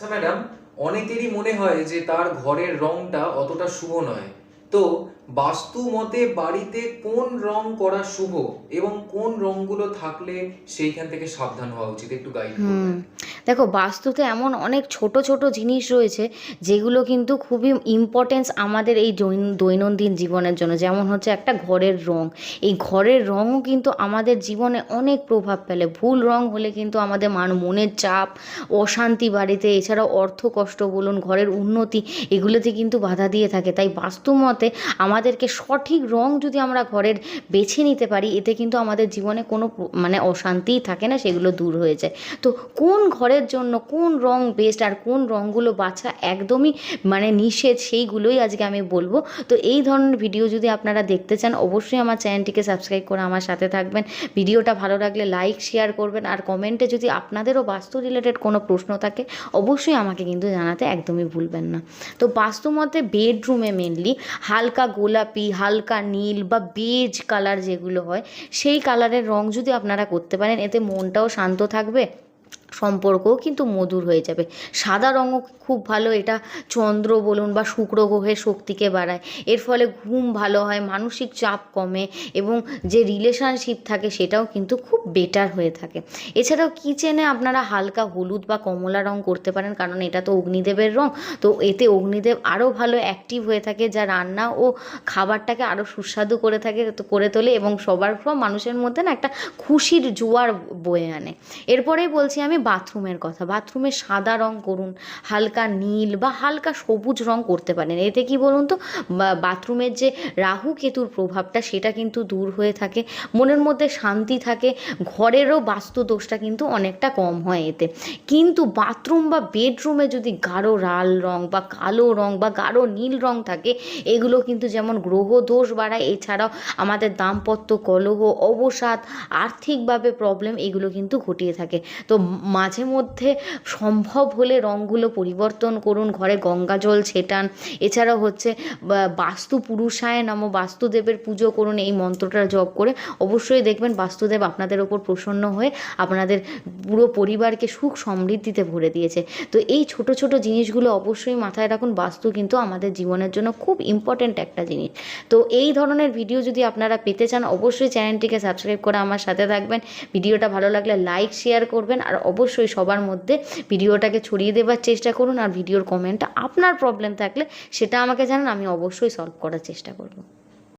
আচ্ছা ম্যাডাম অনেকেরই মনে হয় যে তার ঘরের রংটা অতটা শুভ নয়। তো বাস্তু মতে বাড়িতে কোন রং করা শুভ এবং কোন রংগুলো থাকলে সেইখান থেকে সাবধান হওয়া উচিত? একটু গাইড দেখো, বাস্তুতে এমন অনেক ছোট ছোট জিনিস রয়েছে যেগুলো কিন্তু খুবই ইম্পর্টেন্স আমাদের এই দৈন- দৈনন্দিন জীবনের জন্য। যেমন হচ্ছে একটা ঘরের রং। এই ঘরের রঙও কিন্তু আমাদের জীবনে অনেক প্রভাব ফেলে। ভুল রং হলে কিন্তু আমাদের মান, মনের চাপ, অশান্তি বাড়িতে, এছাড়াও অর্থ কষ্ট বলুন, ঘরের উন্নতি, এগুলোতে কিন্তু বাধা দিয়ে থাকে। তাই বাস্তু মতে আমাদেরকে সঠিক রং যদি আমরা ঘরের বেছে নিতে পারি, এতে কিন্তু আমাদের জীবনে কোনো মানে অশান্তিই থাকে না, সেগুলো দূর হয়ে যায়। তো কোন ঘরের জন্য কোন রং বেস্ট আর কোন রঙগুলো বাছা একদমই মানে নিষেধ, সেইগুলোই আজকে আমি বলব। তো এই ধরনের ভিডিও যদি আপনারা দেখতে চান, অবশ্যই আমার চ্যানেলটিকে সাবস্ক্রাইব করে আমার সাথে থাকবেন। ভিডিওটা ভালো লাগলে লাইক শেয়ার করবেন আর কমেন্টে যদি আপনাদেরও বাস্তু রিলেটেড কোনো প্রশ্ন থাকে, অবশ্যই আমাকে কিন্তু জানাতে একদমই ভুলবেন না। তো বাস্তু মতে বেডরুমে মেনলি হালকা গোলাপি, হালকা নীল বা বেজ কালার যেগুলো হয়, সেই কালারের রং যদি আপনারা করতে পারেন, এতে মনটাও শান্ত থাকবে। সম্পর্কও কিন্তু মধুর হয়ে যাবে। সাদা রঙও খুব ভালো, এটা চন্দ্র বলুন বা শুক্র গ্রহের শক্তিকে বাড়ায়। এর ফলে ঘুম ভালো হয়, মানসিক চাপ কমে এবং যে রিলেশনশিপ থাকে সেটাও কিন্তু খুব বেটার হয়ে থাকে। এছাড়াও কিচেনে আপনারা হালকা হলুদ বা কমলা রং করতে পারেন, কারণ এটা তো অগ্নিদেবের রং। তো এতে অগ্নিদেব আরও ভালো অ্যাক্টিভ হয়ে থাকে, যা রান্না ও খাবারটাকে আরও সুস্বাদু করে থাকে করে তোলে এবং সবার সব মানুষের মধ্যে না একটা খুশির জোয়ার বয়ে আনে। এরপরেই বলছি আমি বাথরুমের কথা। বাথরুমে সাদা রং করুন, হালকা নীল বা হালকা সবুজ রং করতে পারেন। এতে কি বলুন তো বাথরুমের যে রাহু কেতুর প্রভাবটা, সেটা কিন্তু দূর হয়ে থাকে, মনের মধ্যে শান্তি থাকে, ঘরেরও বাস্তু দোষটা কিন্তু অনেকটা কম হয় এতে। কিন্তু বাথরুম বা বেডরুমে যদি গাঢ় লাল রং বা কালো রং বা গাঢ় নীল রং থাকে, এগুলো কিন্তু যেমন গ্রহ দোষ বাড়ায়, এছাড়াও আমাদের দাম্পত্য কলহ, অবসাদ, আর্থিকভাবে প্রবলেম এগুলো কিন্তু ঘটিয়ে থাকে। তো মাঝে মধ্যে সম্ভব হলে রঙগুলো পরিবর্তন করুন, ঘরে গঙ্গা জল ছেটান। এছাড়াও হচ্ছে বাস্তু পুরুষায় নাম বাস্তুদেবের পুজো করুন, এই মন্ত্রটা জপ করে। অবশ্যই দেখবেন বাস্তুদেব আপনাদের ওপর প্রসন্ন হয়ে আপনাদের পুরো পরিবারকে সুখ সমৃদ্ধিতে ভরে দিয়েছে। তো এই ছোট ছোট জিনিসগুলো অবশ্যই মাথায় রাখুন, বাস্তু কিন্তু আমাদের জীবনের জন্য খুব ইম্পর্ট্যান্ট একটা জিনিস। তো এই ধরনের ভিডিও যদি আপনারা পেতে চান, অবশ্যই চ্যানেলটিকে সাবস্ক্রাইব করে আমার সাথে থাকবেন। ভিডিওটা ভালো লাগলে লাইক শেয়ার করবেন, আর অবশ্যই সবার মধ্যে ভিডিওটাকে ছড়িয়ে দেবার চেষ্টা করুন আর ভিডিওর কমেন্টটা আপনার প্রবলেম থাকলে সেটা আমাকে জানান, আমি অবশ্যই সলভ করার চেষ্টা করব।